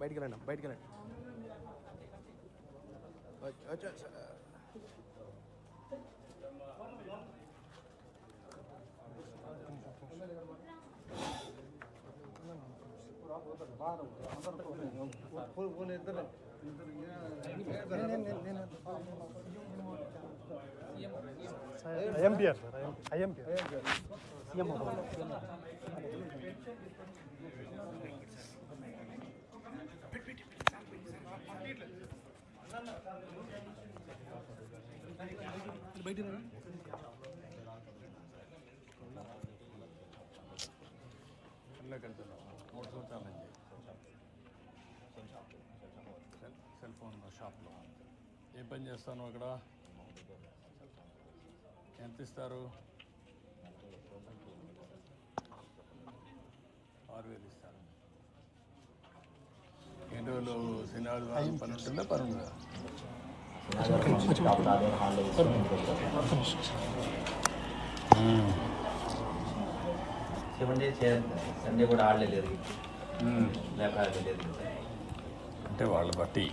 బయటికి వెళ్ళండి బయటికి వెళ్ళండి. IMPR sir IMPR. సీఎం మూడు సంవత్సరాల నుంచి సెల్ సెల్ ఫోన్ షాప్లో ఏం పని చేస్తాను అక్కడ? ఎంత ఇస్తారు ఆరు వేలు ఇస్తారు. వాళ్ళు శనివారం పని ఉంటుందా? పని డేస్ సండే కూడా ఆడలేదు అంటే వాళ్ళ బట్టి.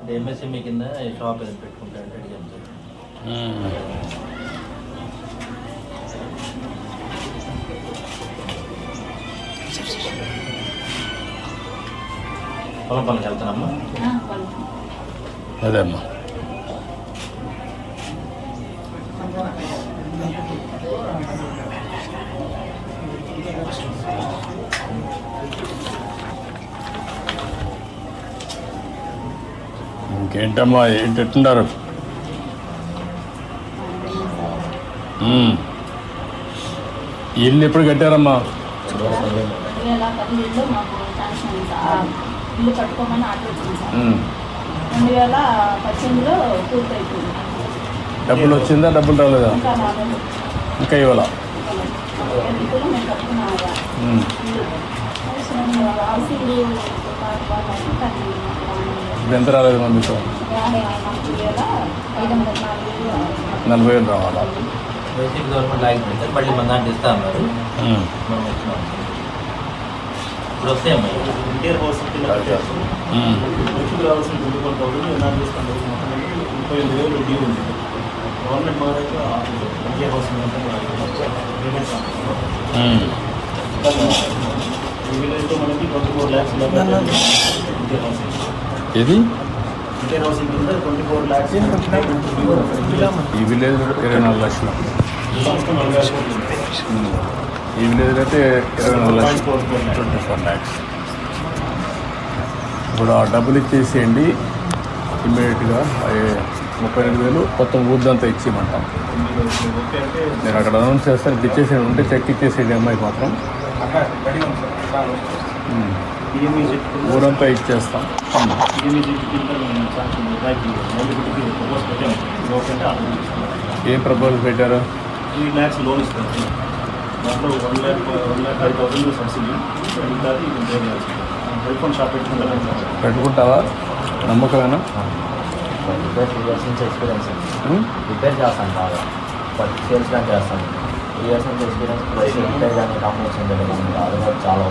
అంటే ఎంఎస్ఎంఈ కింద షాప్ ఏదైనా పెట్టుకుంటారంటే అడిగాను పొలం అదే అమ్మా. ఇంకేంటమ్మా ఏంటి ఎట్టున్నారు మ్మ్. ఈ ఇల్లు ఎప్పుడు కట్టారమ్మా? ఇల్లు కట్టుకోమని మ్మ్. రెండు వేల పద్దెనిమిదిలో పూర్తయిపోయింది. డబ్బులు వచ్చిందా? డబ్బులు రాలేదా? ఇంకా రాలేదు. ఇంకా ఇప్పుడు మేము. ఇప్పుడు ఎంత రాలేదు మా మీకు? యాభై నాలుగు వేల ఐదు వందల నాలుగు వేలు నలభై వేలు రావాలా బేసిక్ గవర్నమెంట్ ఆగిపోయింది మళ్ళీ మన దాంట్లో ఇస్తా అన్నారు వచ్చినాం ఇంటీరియర్ హౌస్ కింద. వ్యక్తికి రావాల్సిన ట్వంటీ ఫోర్ థౌసండ్ ఎన్ఆర్ చేస్తాను మొత్తం ముప్పై ఎనిమిది వేలు డ్యూ ఉంది. గవర్నమెంట్ మారైతే ఇంటీరియర్ హౌస్ పేమెంట్. ఈ విలేజ్లో మనకి twenty four lakhs interior house lakhs ఈ విలేజ్ ఇరవై నాలుగు లక్షలు. ఈ విలేజ్ అయితే ఇరవై నాలుగు లక్షలు. ట్వంటీ ఫోర్ ల్యాక్స్ ఇప్పుడు ఆ డబ్బులు ఇచ్చేసేయండి. ఇమ్మీడియట్గా ముప్పై ఎనిమిది వేలు మొత్తం ఊర్దంతా ఇచ్చేయమంటాం. నేను అక్కడ అనౌన్స్ చేస్తాను. ఇచ్చేసేయండి. ఉంటే చెక్ ఇచ్చేసేయండి అమ్మాయికి మాత్రం. రెడీ చెట్టు ఊరంతా ఇచ్చేస్తాం. తీసుకున్నాం ఏం ప్రపోజల్ పెట్టారు? త్రీ ల్యాక్స్ లోన్ ఇస్తారు. దాంట్లో one lakh one lakh five thousand subsidy మిగతాది ఇది పే చేయాల్సింది సెల్ ఫోన్ షాప్ పెట్టుకుంటారని సార్ పెట్టుకుంటావా? నమ్మకమేనా? రిపేర్ టూ ఇయర్స్ నుంచి ఎక్స్పీరియన్స్? రిపేర్ చేస్తాను బాగా. సేల్స్ కానీ చేస్తాను. టూ ఇయర్స్ నుంచి ఎక్స్పీరియన్స్ ప్లస్ రిపేర్ కానీ కాంబినేషన్ అది కూడా చాలా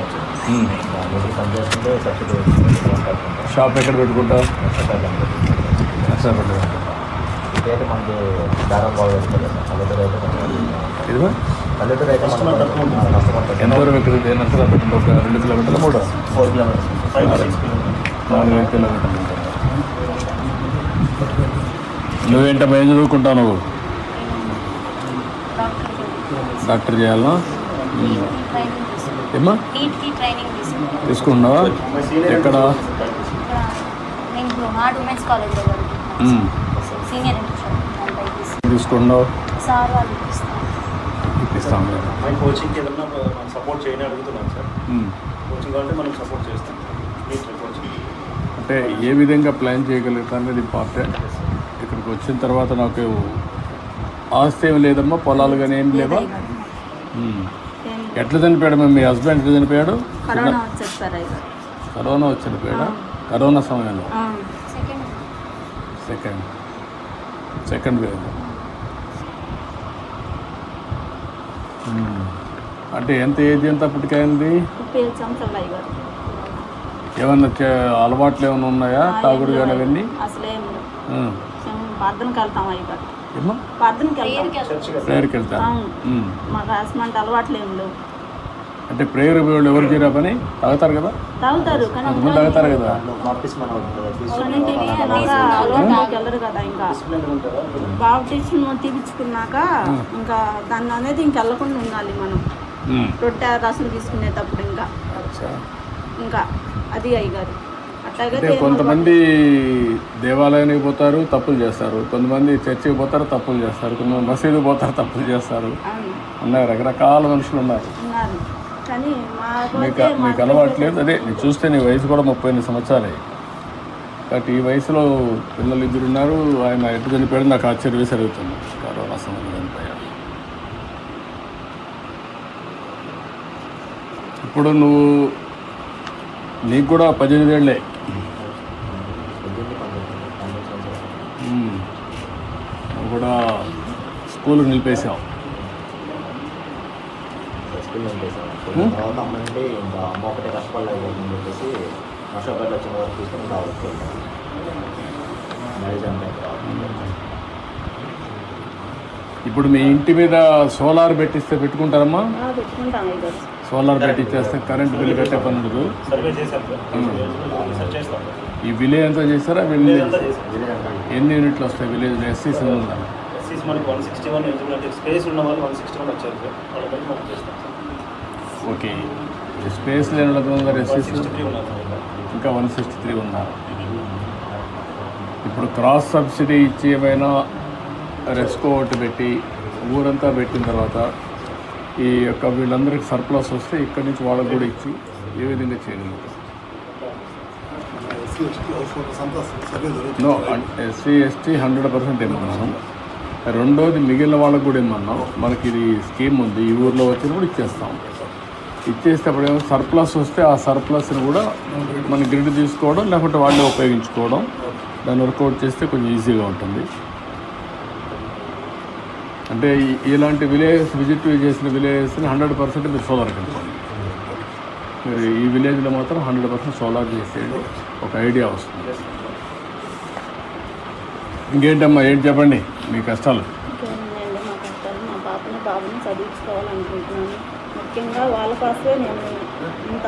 పని చేసుకుంటే సబ్సిడీ కట్టుకుంటాం. షాప్ ఎక్కడ పెట్టుకుంటావు? మనకి దారం బాగా పల్లెటూరు అయితే తక్కువ ఉంటుంది. ఎంత దూరం ఇక్కడ నర్సరాపేట ఒక రెండు కిలోమీటర్లు? మూడు. Four kilometres. Five six kilometres. నాలుగు ఐదు కిలోమీటర్లు నువ్వేంటమ్మా ఏం చదువుకుంటావు నువ్వు? డాక్టర్ ఏమ్మా? ట్రైనింగ్ తీసుకుంటాం. తీసుకున్నావా ఎక్కడ? ఇక్కడ నేను ఇప్పుడు హార్డ్ ఉమెన్స్ కాలేజ్లో చదువుకుంటున్నాను మ్మ్. సీనియర్ ఇంటర్ తీసుకున్నావు ఇప్పిస్తాం మై కోచింగ్కి సపోర్ట్ చేయని అడుగుతున్నాం సార్. మ్మ్. కోచింగ్ కావాలంటే మనం సపోర్ట్ చేస్తాం. అంటే ఏ విధంగా ప్లాన్ చేయగలుగుతా అనేది ఇంపార్టెంట్ ఇక్కడికి వచ్చిన తర్వాత నాకు ఆస్తి ఏమి లేదమ్మా పొలాలు కానీ ఏం లేవా మ్మ్. ఎట్లా చనిపోయాడు మీ హస్బెండ్ ఎట్లా చనిపోయాడు? కరోనా వచ్చి చనిపోయాడా? కరోనా సమయంలో? సెకండ్ సెకండ్ సెకండ్ వేవ్ అంటే ఎంత ఏజ్ ఎంత అప్పటికైంది? ముప్పై ఐదు సంవత్సరాలు అయ్యారు ఏమన్నా అలవాట్లు ఏమైనా ఉన్నాయా? తాగుడు కానీ అవన్నీ? అసలేం ప్రేయర్కి ఉమ్. మాకు అసమంటి అలవాట్లు ఏం లేవు. అంటే ప్రేయర్ వాళ్ళు ఎవరు చేయరా పని? తాగుతారు కదా? కొంతమంది తాగుతారు కదా? బాప్టిజం తీపించుకున్నాక ఇంకా. దాన్ని అనేది ఇంక వెళ్ళకుండా ఉండాలి మనం. రొట్టె రసం తీసుకునేటప్పుడు ఇంకా. ఇంకా అది అయ్యారు అట్లాగే కొంతమంది దేవాలయానికి పోతారు తప్పులు చేస్తారు. కొంతమంది చర్చికి పోతారు తప్పులు చేస్తారు. కొంతమంది మసీదు పోతారు తప్పులు చేస్తారు. ఉన్నారు రకరకాల మనుషులు ఉన్నారు. కానీ మాకు అలవాట్లేదు. అదే నేను చూస్తే నీ వయసు కూడా ముప్పై ఎనిమిది సంవత్సరాలే. కాబట్టి ఈ వయసులో పిల్లలు ఇద్దరు ఉన్నారు. ఆయన ఎటు చనిపోయాడు నాకు ఆశ్చర్య వేసి అడుగుతుంది కరోనా సమయంలో చనిపోయాడు ఇప్పుడు నువ్వు నీకు కూడా పద్దెనిమిది ఏళ్ళే. నువ్వు కూడా స్కూల్ నిలిపేశావు స్కూల్ ఉంటాయి తర్వాత అమ్మ అంటే ఇంకా ఒకటే కష్టపడలేదు అని చెప్పేసి వర్షాపేట వచ్చిన వరకు తీసుకొని రావచ్చు మ్యారేజ్ అంటే ఇప్పుడు మీ ఇంటి మీద సోలార్ పెట్టిస్తే పెట్టుకుంటారమ్మా? ఆ, పెట్టుకుంటాం అయ్యారు సోలార్ పెట్టిచ్చేస్తే కరెంట్ బిల్లు కట్టే పని ఉండదు. చేస్తాం. ఈ విలేజ్ అంతా చేస్తారా? విలేజ్ ఎన్ని యూనిట్లు వస్తాయి విలేజ్ ఎస్సీస్ ఉందా ఎస్సీస్ మనకి వన్ సిక్స్టీ వన్ స్పేస్ ఉన్న వాళ్ళు వన్ సిక్స్టీ వన్ వచ్చారు. సార్ వాళ్ళ బట్టి మనం చేస్తాం. Sir okay. స్పేస్ లేని వాళ్ళకి ఇంకా. వన్ సిక్స్టీ త్రీ ఉన్నారు ఇప్పుడు క్రాస్ సబ్సిడీ ఇచ్చి ఏమైనా రెస్కో ఒకటి పెట్టి ఊరంతా పెట్టిన తర్వాత ఈ యొక్క వీళ్ళందరికీ సర్ప్లస్ వస్తే ఇక్కడి నుంచి వాళ్ళకు కూడా ఇచ్చి ఏ విధంగా చేయగలుగుతారు? No SC ST hundred percent ఏమన్నాను రెండోది మిగిలిన వాళ్ళకు కూడా ఏమన్నాం మనకి ఇది స్కీమ్ ఉంది. ఈ ఊర్లో వచ్చినప్పుడు ఇచ్చేస్తాం. ఇచ్చేసేటప్పుడు ఏమో సర్ప్లస్ వస్తే ఆ సర్ప్లస్ని కూడా మన గ్రిడ్ తీసుకోవడం లేకపోతే వాళ్ళే ఉపయోగించుకోవడం. దాన్ని వర్కౌట్ చేస్తే కొంచెం ఈజీగా ఉంటుంది. అంటే ఇలాంటి విలేజెస్ విజిట్ చేసిన విలేజెస్ని హండ్రెడ్ పర్సెంట్ మీరు సోలార్ కట్టుకోండి మీరు ఈ విలేజ్లో మాత్రం హండ్రెడ్ పర్సెంట్ సోలార్ చేసేయండి. ఒక ఐడియా వస్తుంది. ఇంకేంటమ్మా ఏంటి చెప్పండి? మీ కష్టాలు. బాబుని చదివించుకోవాలనుకుంటున్నాను. ముఖ్యంగా వాళ్ళ కోసమే నేను ఇంత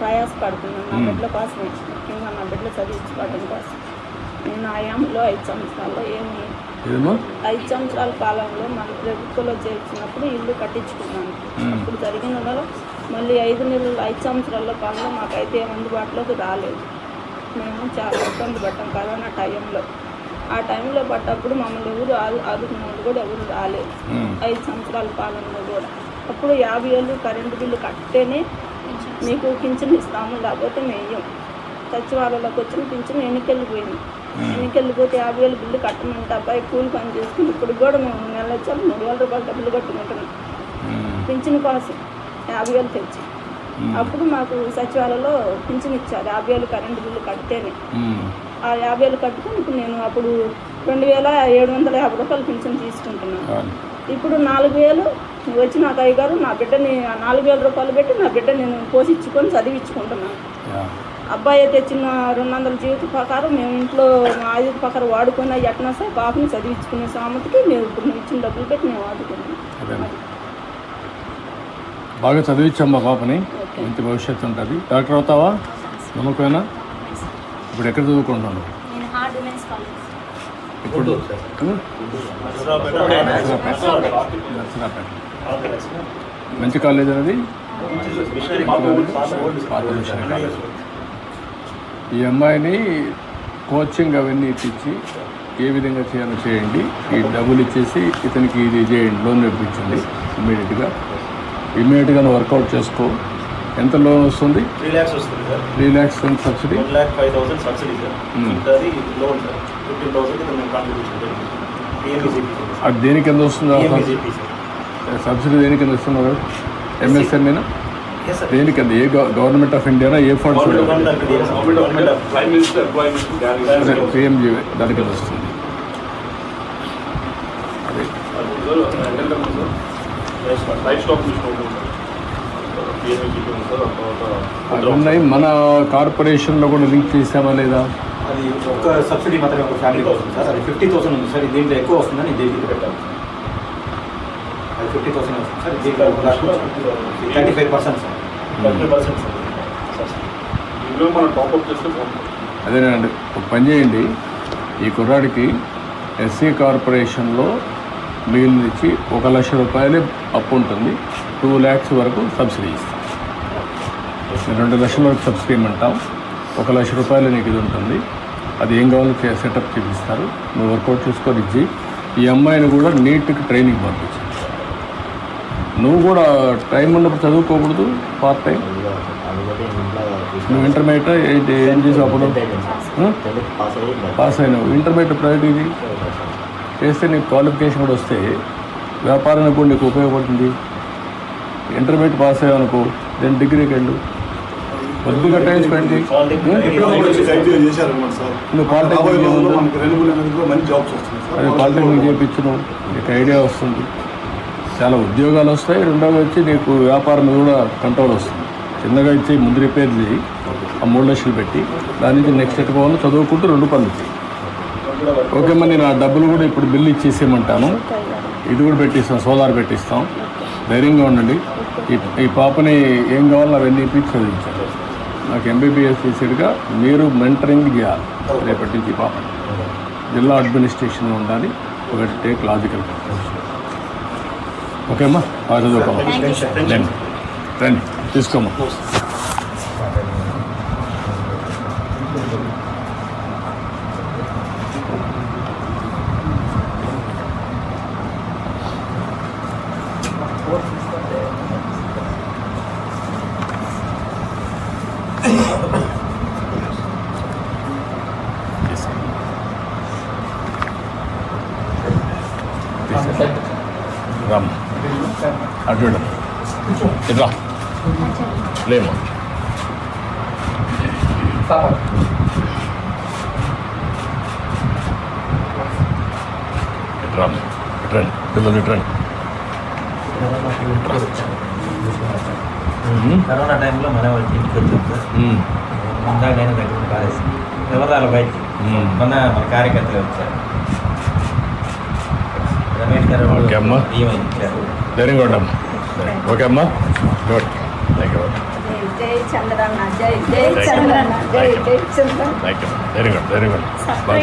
ప్రయాసపడుతున్నాను నా బిడ్డల కోసమే. ముఖ్యంగా నా బిడ్డలు చదివించుకోవడం కోసం. నేను ఆయాంలో ఐదు సంవత్సరాల్లో ఏమి ఐదు సంవత్సరాల కాలంలో మన ప్రభుత్వంలో చేర్చినప్పుడు ఇల్లు కట్టించుకున్నాను. అప్పుడు జరిగిన వల్ల మళ్ళీ ఐదు నెలలు ఐదు సంవత్సరాల కాలంలో మాకైతే అందుబాటులోకి రాలేదు. మేము చాలా ఇబ్బంది పడ్డాం కరోనా టైంలో. ఆ టైంలో పడ్డప్పుడు మమ్మల్ని ఎవరు ఆదు ఆదుకున్న వాళ్ళు కూడా ఎవరు రాలేదు. ఐదు సంవత్సరాల కాలంలో కూడా. అప్పుడు యాభై ఏళ్ళు కరెంటు బిల్లు కట్టేనే మీకు పింఛన్ ఇస్తాము లేకపోతే మేయం. సచివాలయంలోకి వచ్చిన పింఛన్ ఎన్నికెళ్ళిపోయింది ఎన్నికెళ్ళిపోతే యాభై వేలు బిల్లు కట్టమంటే అబ్బాయి కూలి పని చేసుకుని ఇప్పుడు కూడా మేము నెల వచ్చాము మూడు వేల రూపాయలు డబ్బులు కట్టుకుంటున్నాం. పింఛన్ కోసం యాభై వేలు తెచ్చి. అప్పుడు మాకు సచివాలయంలో పింఛన్ ఇచ్చారు యాభై వేలు కరెంటు బిల్లు కడితేనే ఆ. యాభై వేలు కట్టుకుని ఇప్పుడు నేను అప్పుడు రెండు వేల ఏడు వందల యాభై రూపాయలు పింఛన్ తీసుకుంటున్నాను. ఇప్పుడు నాలుగు వేలు వచ్చి నాకు అయ్యగారు నా బిడ్డని నాలుగు వేల రూపాయలు పెట్టి నా బిడ్డ నేను పోషించుకొని చదివించుకుంటున్నాను. అబ్బాయి తెచ్చిన రెండు వందల జీవిత ప్రకారం మేము ఇంట్లో మా ఆయుధ ప్రకారం వాడుకొని అవి ఎట్లా సార్ బాబుని చదివించుకునే సామతికి మేము ఇప్పుడు నువ్వు ఇచ్చిన డబ్బులు పెట్టి మేము వాడుకున్నాం బాగా చదివించమ్మా పాపని మంచి భవిష్యత్తు ఉంటుంది. డాక్టర్ అవుతావా? నమ్మకమేనా? ఇప్పుడు ఎక్కడ చదువుకుంటున్నాను నేను హార్డ్ ఉమెన్స్ కాలేజ్ ఇప్పుడు మంచి కాలేజ్ అనేది ఈ అమ్మాయిని కోచింగ్ అవన్నీ ఇప్పించి ఏ విధంగా చేయాలో చేయండి. ఈ డబ్బులు ఇచ్చేసి ఇతనికి ఇది చేయండి. లోన్ ఇప్పించండి ఇమీడియట్గా ఇమీడియట్గా వర్కౌట్ చేసుకో. ఎంత లోన్ వస్తుంది? త్రీ ల్యాక్స్ వస్తుంది sir. Three lakhs subsidy? One lakh five thousand subsidy sir. మిగతాది లోన్ సార్. ఫిఫ్టీన్ థౌసండ్ మేము కాంట్రిబ్యూషన్ పిఎంఈజీపీ అది దేనికి ఎంత వస్తుంది సబ్సిడీ? దేనికి ఎంత ఇస్తున్నారు ఎంఎస్ఎంఏనా ఎస్ సార్ దేనికి అది? A government of Indiana a funds government government government of prime minister employment PMG దానికి ఎంత వస్తుంది? అదే. స్టాక్ ఉన్నాయి. మన కార్పొరేషన్లో కూడా లింక్ చేసామా లేదా? అది ఒక్క సబ్సిడీ మాత్రమే ఒక ఫ్యామిలీకి వస్తుంది సార్. అది ఫిఫ్టీ థౌసండ్ ఉంది సార్. దీంట్లో ఎక్కువ వస్తుందని దీనికి పెట్టాలి? అది ఫిఫ్టీ థౌసండ్ వస్తుంది సార్. దీంట్లో thirty five percent sir. Thirty percent sir. అదేనండి. ఒక పని చేయండి. ఈ కుర్రాడికి ఎస్సీ కార్పొరేషన్లో మిగిలిన ఇచ్చి ఒక లక్ష రూపాయలే అప్పు ఉంటుంది. టూ ల్యాక్స్ వరకు సబ్సిడీ ఇస్తాం. మేము రెండు లక్షల వరకు సబ్సిడీ ఇమ్మంటాం ఒక లక్ష రూపాయలు నీకు ఇది ఉంటుంది. అది ఏం కావాలో సెటప్ చేపిస్తారు. నువ్వు వర్కౌట్ చేసుకొని ఇచ్చి ఈ అమ్మాయిని కూడా నీట్గా ట్రైనింగ్ పంపించు. నువ్వు కూడా టైం ఉన్నప్పుడు చదువుకోకూడదు పార్ట్ టైం నువ్వు ఇంటర్మీడియట్ ఏంటి ఏం చేసావు అప్పుడు? పాస్ అయినావు. ఇంటర్మీడియట్ ప్రైవేట్ ఇది? చేస్తే నీకు క్వాలిఫికేషన్ కూడా వస్తే వ్యాపారానికి కూడా నీకు ఉపయోగపడుతుంది. ఇంటర్మీడియట్ పాస్ అయ్యావనుకో దెన్ డిగ్రీకి వెళ్ళు. కొద్దిగా టైం స్పెండ్ చేయి ఎప్పుడో కూడా వచ్చి ఐటీఐ చేశారన్నమాట సార్. నువ్వు పాలిటెక్నిక్ పాలిటెక్నిక్ చేయించను నీకు ఐడియా వస్తుంది. చాలా ఉద్యోగాలు వస్తాయి. రెండోది వచ్చి నీకు వ్యాపారం మీద కూడా కంట్రోల్ వస్తుంది. చిన్నగా ఇచ్చి ముందు రిపేర్ చేయి. ఆ మూడు లక్షలు పెట్టి దాని నుంచి నెక్స్ట్ ఎట్ పోవాలి చదువుకుంటూ రెండు పనులు ఓకే మరి నేను ఆ డబ్బులు కూడా ఇప్పుడు బిల్లు ఇచ్చేసేయమంటాను. ఇది కూడా పెట్టిస్తాం సోలార్ పెట్టిస్తాం. ధైర్యంగా ఉండండి. ఈ ఈ పాపని ఏం కావాలో అవన్నీ ఇప్పించి చదివించాలి. నాకు ఎంబీబీఎస్ చేసేట్టుగా మీరు మెంటరింగ్ చేయాలి. రేపటి నుంచి ఈ పాపని జిల్లా అడ్మినిస్ట్రేషన్ ఉండాలి. ఒకటి టేక్ లాజికల్ ఓకే అమ్మా బాగా చదువుకోమ్మా రండి. రండి. తీసుకోమ్మా రామ్ అటు ఇటు. ఇటు రా లేమ్మా ఇటు రామ్ ఇటు రండి పిల్లలు ఇటు రండి కరోనా టైంలో మన వాళ్ళకి ఇంటికి వచ్చాం సార్. ఉమ్. ఇందాక నేను దగ్గర కాలేసి ఎవరు రాలి బయటికి. ఉమ్. మొన్న మన కార్యకర్తలు వచ్చారు. రమేష్ గారు ఓకే అమ్మా. ఇచ్చారు ధైర్యంగా ఉండమ్మా ఓకే అమ్మా. గుడ్ థ్యాంక్ యూ జై చంద్రన్న జై జై చంద్రన్న జై జై చంద్రన్న థ్యాంక్ యూ ధైర్యంగా ఉండు, ధైర్యంగా ఉండు. బాగా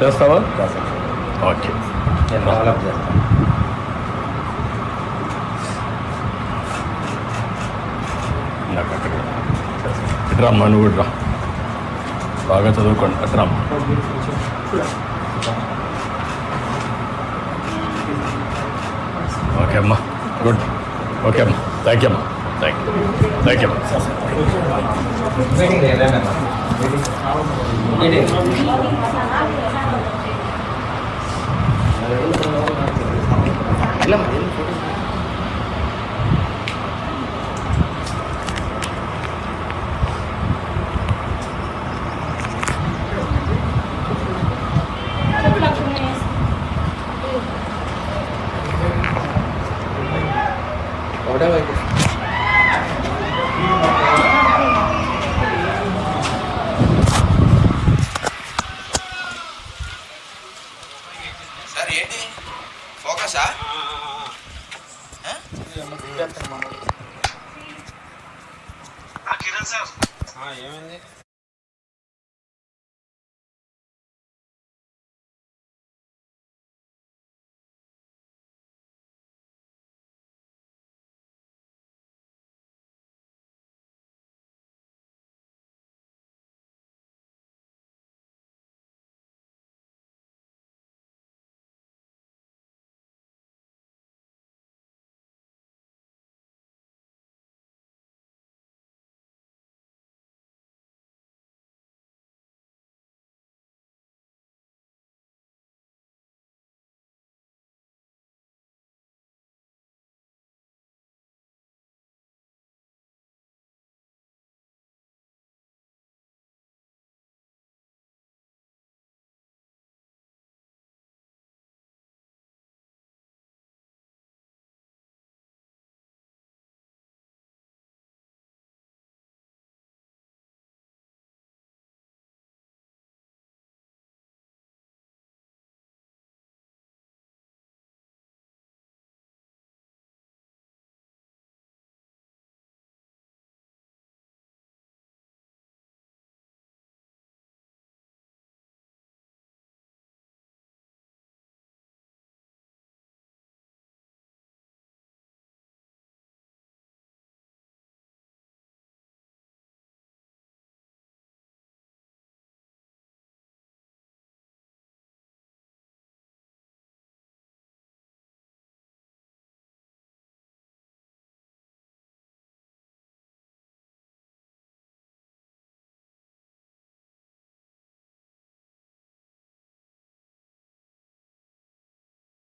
చేస్తావా? ఓకే. నేను డెవలప్ చేస్తాను నాకు అక్కడ. ఇటు రమ్మా నువ్వు రా బాగా చదువుకోండి. అటు రమ్మా. ఓకే అమ్మా. గుడ్. ఓకే అమ్మా. థ్యాంక్ యూ అమ్మా. థ్యాంక్ యూ థ్యాంక్ యూ అమ్మా. là một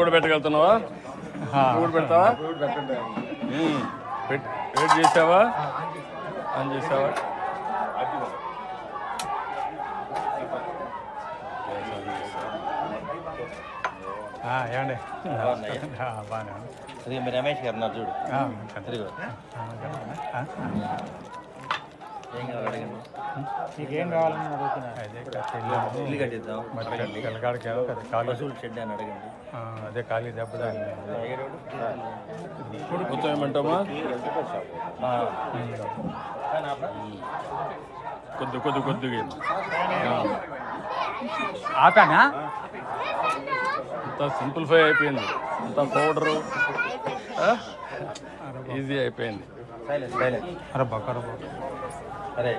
కూడా పెట్టగలుగుతున్నావా? కూడా పెడతావా? వెయిట్ చేసావా? ఆన్ చేసావా? ఆ, ఏమండి? ఆ, బాగానే ఉంది. రమేష్ గారు ఉన్నారు చూడు ఆ, కరెక్ట్. ఆ, ఆ, ఏం కావాలి అడగండి నీకేం కావాలని అదే. ఇల్లు కట్టిద్దాం. ఖాళీ. పశువుల షెడ్ అని అడగండి. ఆ, అదే ఖాళీ దెబ్బ ఏమంటామా కొద్ది కొద్ది కొద్దిగా ఆపానా? అంతా సింప్లిఫై అయిపోయింది. అంతా పౌడరు. ఈజీ అయిపోయింది. అరే బాగా అరే.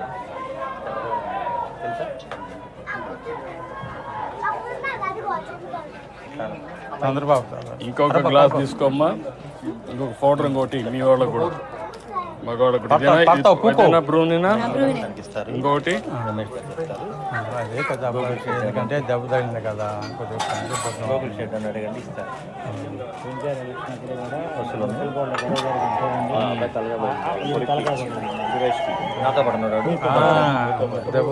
చంద్రబాబు ఇంకొక గ్లాస్ తీసుకోమ్మా. ఇంకొక పౌడర్ ఇంకోటి మీ వాళ్ళకు కూడా. మగవాళ్ళకు కూడా ఇదేనా? పడతావు, పూకో. ఇదేనా బ్రూనేనా ఇస్తారు ఇంకొకటి అదే కదా ఎందుకంటే దెబ్బ తగిలింది కదా గోకుల్ షెడ్ అని అడగండి ఇస్తారు. నాతో. ఆ, దెబ్బ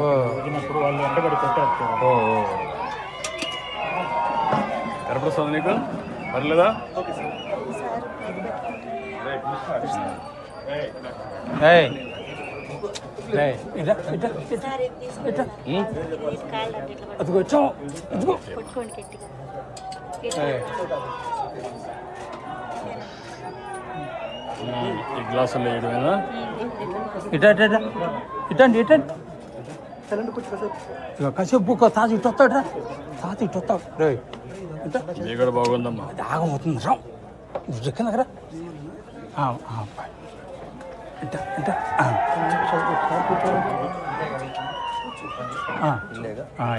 నీకు పర్లేదా ఏయ్. ఈ? గ్లాసులు వేయడమేనా ఇటా ఇటా ఇటండి ఇటండి. కాసేపు బుక్క తాత ఇటు వస్తాడు తాత ఇటు వస్తాడు. రే బాగుందమ్మా. దాగం అవుతుంది రా. నువ్వు చెక్కిన దగ్గర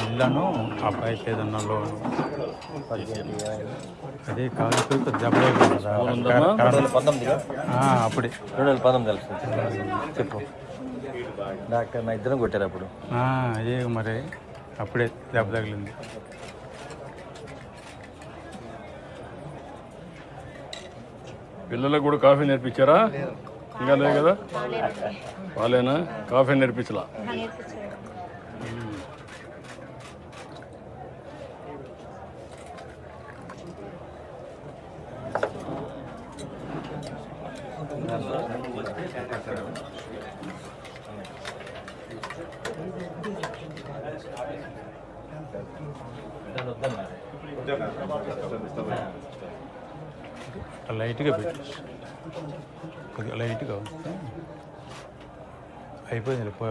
ఇల్లును అబ్బాయికి ఏదన్నా లోన్. అదే కాదు దెబ్బలే కదా. అప్పుడే. రెండు వేల పంతొమ్మిది తెలుసు. చెప్పు. డాక్టర్ నా ఇద్దరం కొట్టారు అప్పుడు. ఆ, అదే మరి. అప్పుడే దెబ్బ తగిలింది. పిల్లలకు కూడా కాఫీ నేర్పించారా? ఇంకా లేదు కదా? వాళ్ళేనా కాఫీ నేర్పించలా లైట్గా పెట్టు కొద్దిగా లైట్గా వస్తే అయిపోయింది పో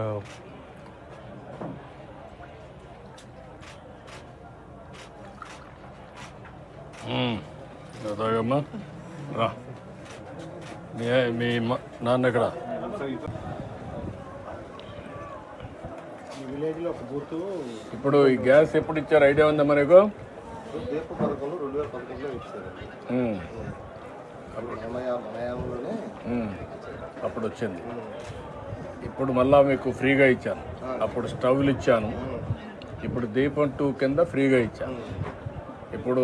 తాగమ్మా. రా. మీ నాన్న ఎక్కడ ఈ విలేజ్లో ఒక ఇప్పుడు ఈ గ్యాస్ ఎప్పుడు ఇచ్చారు? ఐడియా ఉందా మనకు రెండు వేల ఇచ్చారు అప్పుడు అప్పుడు వచ్చింది. ఇప్పుడు మళ్ళా మీకు ఫ్రీగా ఇచ్చాను. అప్పుడు స్టవ్లు ఇచ్చాను. ఇప్పుడు దీపం టూ కింద ఫ్రీగా ఇచ్చాను. ఇప్పుడు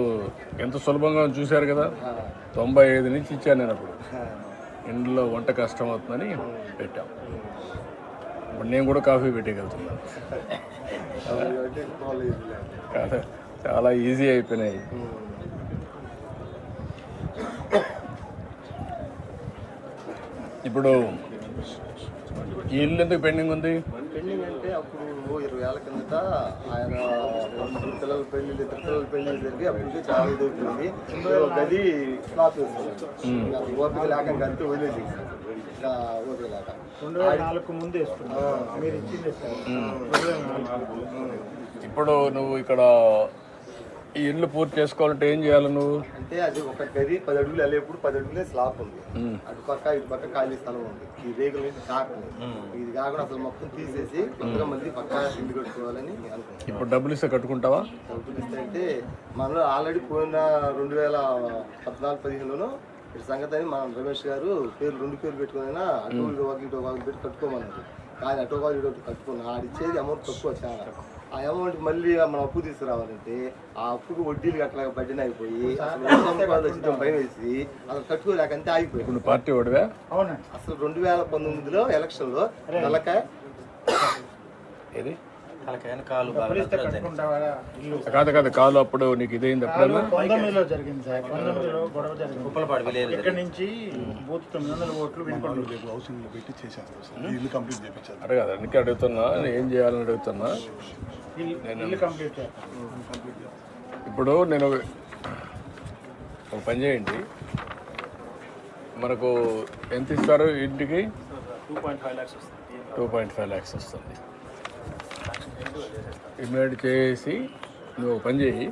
ఎంత సులభంగా చూశారు కదా? తొంభై ఐదు నుంచి ఇచ్చాను నేను అప్పుడు. ఇంట్లో వంట కష్టం అవుతుందని పెట్టాం. ఇప్పుడు నేను కూడా కాఫీ పెట్టగలుగుతున్నాను చాలా ఈజీ అయిపోయినాయి. ఇప్పుడు ఈ ఇల్లు ఎందుకు పెండింగ్ ఉంది? పెళ్ళింగ్ అంటే అప్పుడు ఇరవై ఏళ్ళ కిందట ఆయన పిల్లల పెళ్ళి ఇద్దరు పిల్లల పెళ్ళి జరిగి అప్పటికే చాలా ఇది అవుతుంది ఒక గది వేసుకున్నాం నాకు ఓపిక లేక అంతే వదిలేసి ఇంకా ఓపిక లేక రెండు వేల నాలుగు ముందు వేసుకున్నాం మీరు ఇచ్చింది ఇప్పుడు నువ్వు ఇక్కడ ఈ ఇల్లు పూర్తి చేసుకోవాలంటే ఏం చేయాలి నువ్వు? అంటే అది ఒక గది పది అడుగులు వెళ్ళేప్పుడు పది అడుగులే స్లాప్ ఉంది. అటు పక్క ఇటు పక్క ఖాళీ స్థలం ఉంది. ఈ రేగుల నుంచి కాకుండా ఇది కాకుండా అసలు మొత్తం తీసేసి కొత్తగా మళ్ళీ పక్క ఇల్లు కట్టుకోవాలని అనుకుంటున్నాం ఇప్పుడు డబ్బులు ఇస్తే కట్టుకుంటావా? డబ్బులు ఇస్తే అంటే మనలో ఆల్రెడీ పోయిన రెండు వేల పద్నాలుగు పదిహేనులో ఇటు సంగతి అని మన రమేష్ గారు పేరు రెండు పేర్లు పెట్టుకుని అటు ఇటు ఒక ఇటు పెట్టి కట్టుకోమన్నారు. కానీ అటు ఒక ఇటు కట్టుకున్నా ఆడిచ్చేది అమౌంట్ తక్కువ చాలా. ఆ అమౌంట్ మళ్ళీ మనం అప్పు తీసుకురావాలంటే ఆ అప్పుకు వడ్డీలు కట్టలేక బడ్డీని అయిపోయి అసలు భయం వేసి అసలు కట్టుకోలేక అంతే ఆగిపోయి. ఇప్పుడు నువ్వు పార్టీ ఓడివా అవునండి. అసలు రెండు వేల పంతొమ్మిదిలో ఎలక్షన్లో నల్లకాయ కాలు ఇల్లు. కాదు కాదు కాలు అప్పుడు నీకు ఇదైంది పంతొమ్మిదిలో జరిగింది సార్. పంతొమ్మిదిలో గొడవ జరిగింది. కుప్పలపాడు విలేజ్ ఇక్కడ నుంచి బూత్ తొమ్మిది వందల ఓట్లు హౌసింగ్లో పెట్టి చేశారు ఇల్లు కంప్లీట్ చేయించారు అడగదు అందుకే అడుగుతున్నా. నేను ఏం చేయాలని అడుగుతున్నా? ఇల్లు కంప్లీట్ ఇప్పుడు నేను ఒక పని చేయండి. మనకు ఎంత ఇస్తారు ఇంటికి? టూ పాయింట్ ఫైవ్ ల్యాక్స్ వస్తుంది. టూ పాయింట్ ఫైవ్ ల్యాక్స్ వస్తుంది. ఇమీడియట్ చేసి నువ్వు ఒక పని చేయి.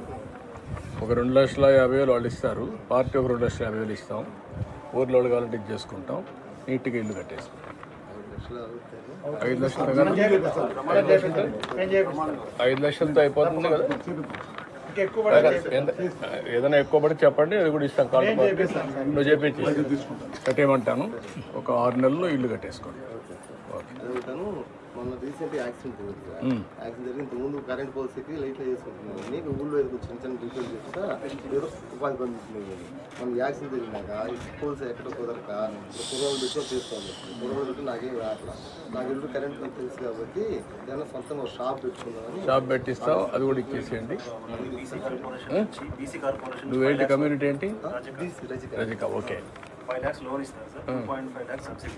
ఒక రెండు లక్షల యాభై వేలు వాళ్ళు ఇస్తారు. పార్టీ ఒక రెండు లక్షల యాభై వేలు ఇస్తాం. ఊర్లో వాళ్ళు కావాలంటే ఇది చేసుకుంటాం. నీట్గా ఇల్లు కట్టేసుకుంటాం. ఐదు లక్షలు ఐదు లక్షలతో అయిపోతుంది కదా? ఏదైనా ఎక్కువ పడి చెప్పండి అది కూడా ఇస్తాం. కాల్ నువ్వు చెప్పేసి కట్టేయమంటాను. ఒక ఆరు నెలల్లో ఇల్లు కట్టేసుకోండి. ఓకే. మొన్న రీసెంట్ యాక్సిడెంట్ జరిగింది యాక్సిడెంట్ జరిగి ఇంత ముందు కరెంట్ పోల్స్కి లైట్లో చేసుకుంటున్నాను నీకు ఊళ్ళో ఏదో చిన్న చిన్న రిపేర్ చేస్తా ఏదో ఉపాధి పొందుతున్నాయి మనం యాక్సిడెంట్ జరిగినాక ఈ పోల్స్ ఎక్కడ కుదరక కుర్రోలు పెట్టుకొని చేసుకోవాలి కుర్రోలు పెట్టి నాకేం రావట్లా నాకు ఇల్లు కరెంట్ తెలుసు కాబట్టి ఏదైనా సొంతంగా ఒక షాప్ పెట్టుకుందామని షాప్ పెట్టిస్తావు అది కూడా ఇచ్చేసేయండి. బీసీ కార్పొరేషన్ నుంచి బీసీ కార్పొరేషన్ నువ్వేంటి కమ్యూనిటీ ఏంటి Rajaka. Rajaka. Okay. Five lakhs loan ఇస్తారు sir. Two point five lakhs subsidy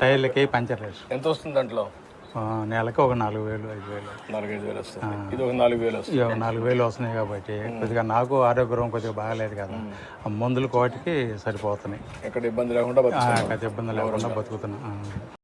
టైర్లకి puncture వేసి ఎంత వస్తుంది దాంట్లో? నెలకి ఒక నాలుగు వేలు ఐదు వేలు. నాలుగైదు వేలు వస్తుంది. ఇది ఒక నాలుగు వేలు వస్తుంది. ఇక నాలుగు వేలు వస్తున్నాయి కాబట్టి కొద్దిగా నాకు ఆరోగ్యం కొద్దిగా బాగాలేదు కదా. ఆ మందులు కోటికి సరిపోతున్నాయి. ఎక్కడ ఇబ్బంది లేకుండా ఇబ్బంది లేకుండా బతుకుతున్నా. ఆ.